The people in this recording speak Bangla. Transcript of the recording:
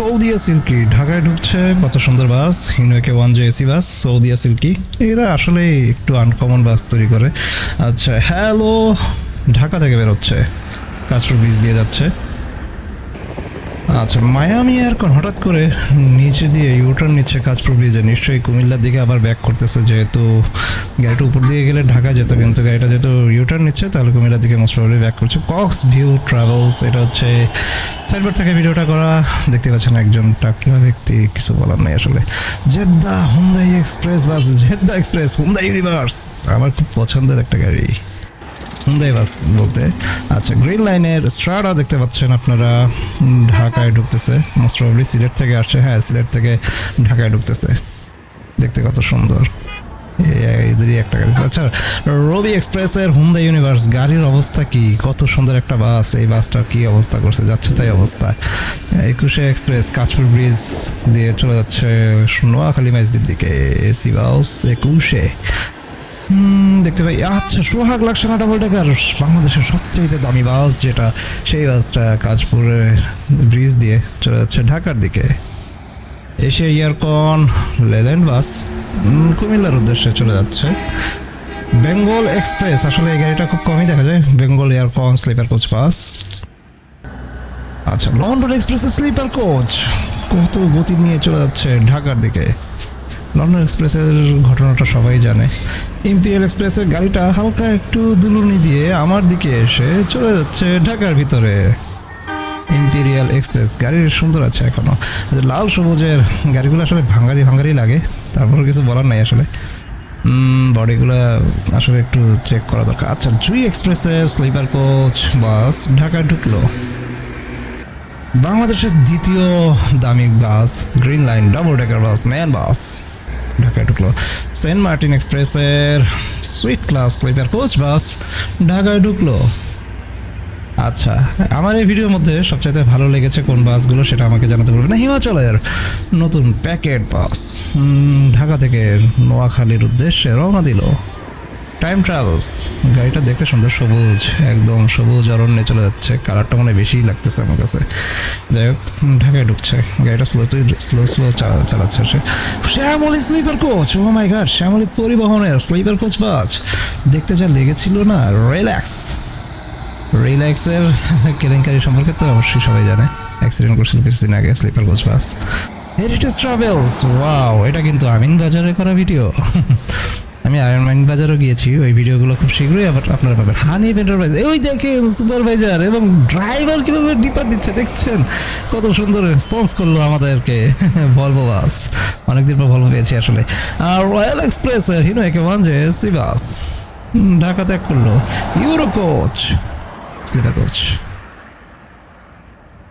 সৌদিয়া সিল্কি ঢাকায় ঢুকছে, কত সুন্দর bus হিনোকে one J AC bus Saudia silky এরা আসলে একটু আনকমন বাস তৈরি করে। আচ্ছা হ্যালো ঢাকা থেকে বেরোচ্ছে। কাঁচরু ব্রিজ দিয়ে যাচ্ছে। আচ্ছা মায়ামি এয়ারকন হঠাৎ করে নিচে দিয়ে ইউটার্ন নিচ্ছে কাজপুর ব্রিজে নিশ্চয়ই কুমিল্লার দিকে আবার ব্যাক করতেছে, যেহেতু গাড়িটা উপর দিয়ে গেলে ঢাকা যেত, কিন্তু গাড়িটা যেহেতু ইউটার্ন নিচ্ছে, তাহলে কুমিল্লার দিকে মোস্ট প্রবলি ব্যাক করছে। কক্স ভিউ ট্রাভেলস এটা হচ্ছে সাইডবোর্ড থেকে ভিডিওটা করা। দেখতে পাচ্ছেন একজন টাকলা ব্যক্তি, কিছু বলার নেই আসলে। Jeddah Hyundai express bus, Jeddah express, Hyundai Universe. আমার খুব পছন্দের একটা গাড়ি। হুন্দাই বাস বলতে। আচ্ছা গ্রিন লাইনের স্ট্রাডা দেখতে পাচ্ছেন আপনারা। ঢাকায় ঢুকতেছে। মোস্ট প্রবলি সিলেট থেকে আসছে। হ্যাঁ সিলেট থেকে ঢাকায় ঢুকতেছে। দেখতে কত সুন্দর। এদেরই একটা গাড়ি। আচ্ছা রবি এক্সপ্রেসের হুন্ডা ইউনিভার্স গাড়ির অবস্থা কি? কত সুন্দর একটা বাস। এই বাসটার কি অবস্থা করছে? যাচ্ছে তাই অবস্থা। একুশে এক্সপ্রেস কাশপুর ব্রিজ দিয়ে চলে যাচ্ছে নোয়াখালী মাইজদ্বীপ দিকে। এসি বাস একুশে। হুম, দেখতে পাই। আচ্ছা সোহাগ লাকসানা ডাবল ডেকার বাংলাদেশের সবচেয়ে দামি বাস যেটা, সেই বাসটা কাজপুরে ব্রিজ দিয়ে চলে যাচ্ছে ঢাকার দিকে। এসে ইয়ারকন লেল্যান্ড বাস কুমিল্লার উদ্দেশ্যে চলে যাচ্ছে। বেঙ্গল এক্সপ্রেস, আসলে এই গাড়িটা খুব কমই দেখা যায়। Bengal aircon sleeper coach bus. আচ্ছা লন্ডন এক্সপ্রেসের স্লিপার কোচ, কত গতি নিয়ে চলে যাচ্ছে ঢাকার দিকে। লন্ডন এক্সপ্রেসের ঘটনাটা সবাই জানে। ইম্পিরিয়াল এক্সপ্রেসের গাড়িটা হালকা একটু দুলুনি দিয়ে আমার দিকে এসে চলে যাচ্ছে ঢাকার ভিতরে। ইম্পিরিয়াল এক্সপ্রেস গাড়ির সুন্দর আছে এখনও। আচ্ছা, লাল সবুজের গাড়িগুলো আসলে ভাঙ্গারি ভাঙ্গারি লাগে তারপর কিছু বলার নাই আসলে। বডিগুলো আসলে একটু চেক করা দরকার। আচ্ছা জুই এক্সপ্রেসের স্লিপার কোচ বাস ঢাকায় ঢুকলো। বাংলাদেশের দ্বিতীয় দামি bus green line double decker bus MAN bus ঢাকায় ঢুকলো। সেন্ট মার্টিন এক্সপ্রেসের suite class sleeper coach bus ঢাকায় ঢুকলো। আচ্ছা আমার এই ভিডিওর মধ্যে সবচাইতে ভালো লেগেছে কোন বাসগুলো সেটা আমাকে জানাতে পারবে না। হিমাচলের নতুন প্যাকেট বাস ঢাকা থেকে নোয়াখালীর উদ্দেশ্যে রওনা দিল। টাইম ট্রাভেলস গাড়িটা দেখতে সুন্দর সবুজ, একদম সবুজ অরণ্যে চলে যাচ্ছে। কালারটা মানে বেশিই লাগতেছে আমার কাছে। যাই হোক ঢাকায় ঢুকছে। গাড়িটা স্লো স্লো স্লো চালাচ্ছে সে। Shyamoli sleeper coach oh my god Shyamoli পরিবহনের স্লিপার কোচ বাস দেখতে যা লেগেছিল না রিল্যাক্স রিল্যাক্সের কেলেঙ্কারি সম্পর্কে তো অবশ্যই সবাই জানে। অ্যাক্সিডেন্ট করছিল কিছুদিন আগে sleeper coach bus heritage travels wow এটা কিন্তু আমিন বাজারে করা ভিডিও আমি আয়রনম্যান বাজারও গিয়েছি, ওই ভিডিওগুলো খুব শীঘ্রই আবার আপনারা পাবেন। হানিফ এন্টারপ্রাইজ ওই দেখেন সুপারভাইজার এবং ড্রাইভার কীভাবে ডিপার দিচ্ছে, দেখছেন? কত সুন্দর রেসপন্স করল আমাদেরকে ভলভো বাস অনেকদিন পর ভলভো পেয়েছি আসলে। আর রয়্যাল এক্সপ্রেসের হিনো একে ওয়ান যে সি বাস ঢাকা ত্যাগ করল। Euro coach sleeper coach